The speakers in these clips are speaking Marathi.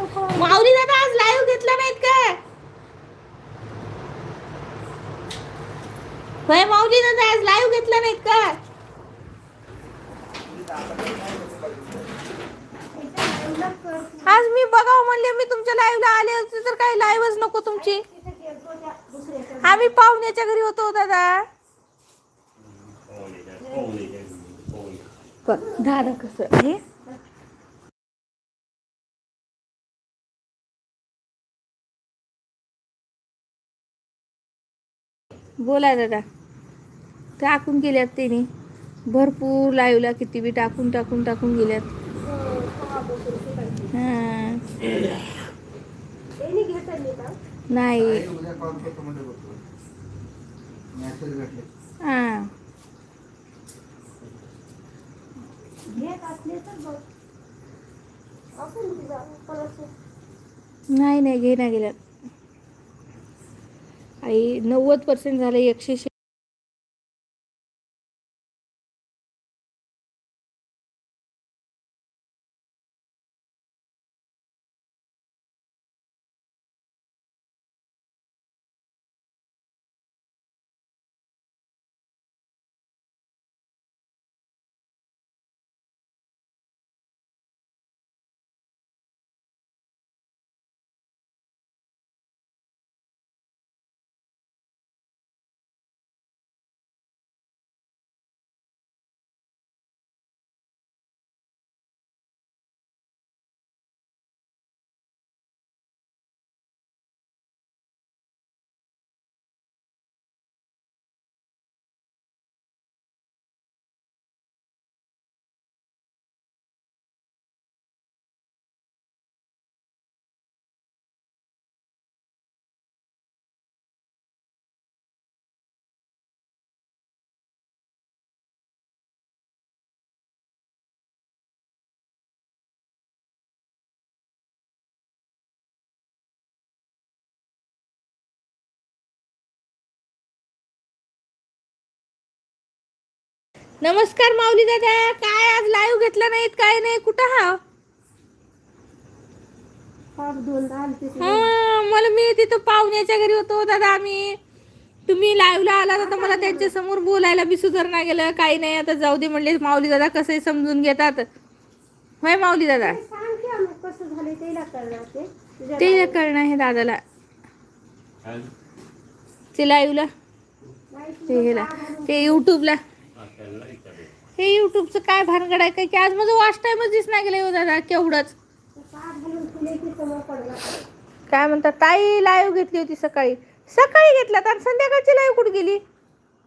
माऊली दादा आज लाईव्ह घेतला नाहीत का? होय माऊली दादा आज लाईव्ह घेतला नाहीत का? आज मी बघाव म्हणले मी तुमच्या लाईव्हला आले होते तर काही लाईव्हच नको तुमची. आम्ही पाहुण्याच्या घरी होतो दादा. बघ दादा कसं आहे. बोला दादा. टाकून गेल्यात त्यांनी. भरपूर लाईवला किती बी टाकून टाकून टाकून गेल्यात. हां. नाही. हां. नाही नाही घे ना गेल्यात. आई नव्वद पर्सेंट झालं एकशे नमस्कार माऊली दादा काय आज लाईव्ह घेतला नाहीत काय नाही कुठं हा? हा, मला मी तिथं पाहुण्याच्या घरी होतो दादा आम्ही. तुम्ही लाईव्हला आला तर मला त्यांच्यासमोर बोलायला बी सुधारणा गेलं काही नाही आता जाऊ दे म्हणले माऊली दादा कसं समजून घेतात. होय माऊली दादा? ते. कळणं आहे दादाला. ते लाईव्हला ते हेला ते युट्यूबला हे युट्यूबचं काय भानगड आहे काय? की आज माझं वॉच टाइमच दिसणार गेलं हो दादा केवढंच. काय म्हणतात ताई लाईव्ह घेतली होती सकाळी. सकाळी घेतला तर संध्याकाळची लाईव्ह कुठे गेली?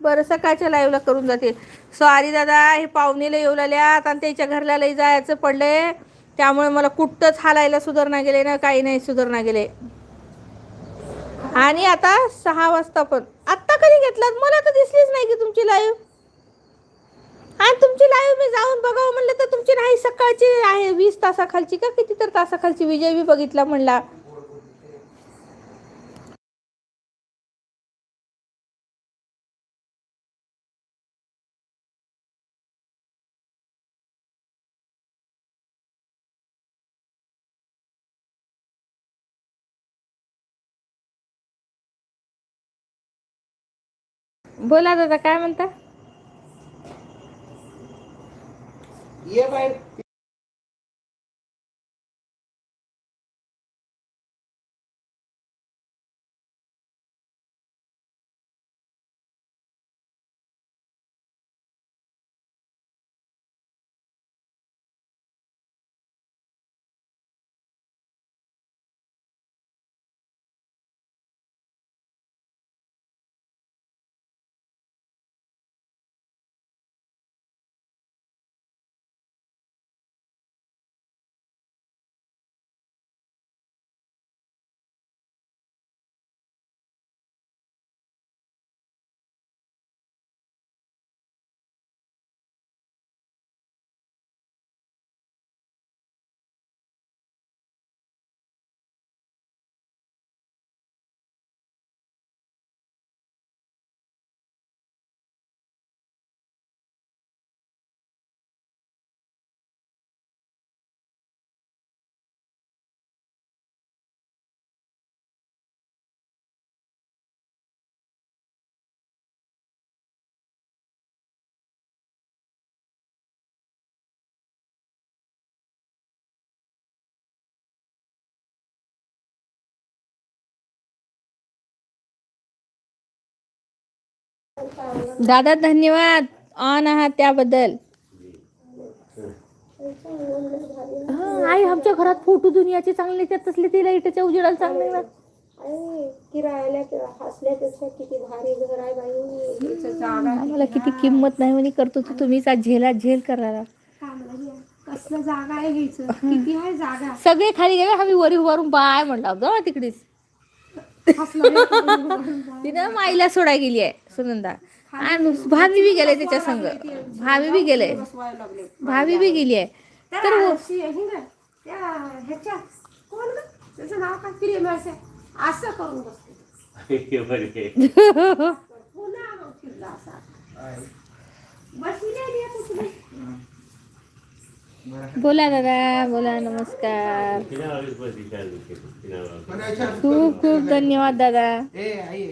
बरं सकाळच्या लाईव्हला करून जाते. सॉरी दादा हे पाहुणेला येऊ लागल्यात आणि त्याच्या घरला लई जायचं पडलंय. त्यामुळे मला कुठंच हालायला सुधारणा गेले ना काही नाही सुधारणा गेले. आणि आता सहा वाजता पण. आत्ता कधी घेतलात? मला तर दिसलीच नाही की तुमची लाईव्ह आणि तुमची लाईव्ह मी जाऊन बघावं म्हणलं तर तुमची नाही सकाळची आहे वीस तासाखालची का किती तर तासाखालची? विजय बी बघितला म्हणला. बोला दादा काय म्हणता? E ये बाई दादा धन्यवाद. ऑन आहात त्याबद्दल. हा, आई आमच्या घरात फोटो दुनियाचे चांगले त्यात तसले ते लाईटच्या उजेडाला चांगले ना किरायला हसल्यापेक्षा किती भारी घर आहे बाई. इथं जागा आम्हाला किती किंमत नाही म्हणे करतो तर तुम्हीच आज झेला झेल करायला. कसलं जागा आहे घ्यायचं किती आहे जागा? सगळे खाली गेले आम्ही वरी उभारून बाय म्हणला होतो तिकडेच. तिनं माईला सोडा गेली आहे सुनंदा. आणि भाभी बी गेले त्याच्या संग. भाभी बी गेले. भाभी बी गेली आहे. तर आहे असं करून बसते पुन्हा मग फिरला असा आहे. बसलेली आहे कुठली बरं. बोला दादा बोला नमस्कार. खूप खूप धन्यवाद दादा. ए आई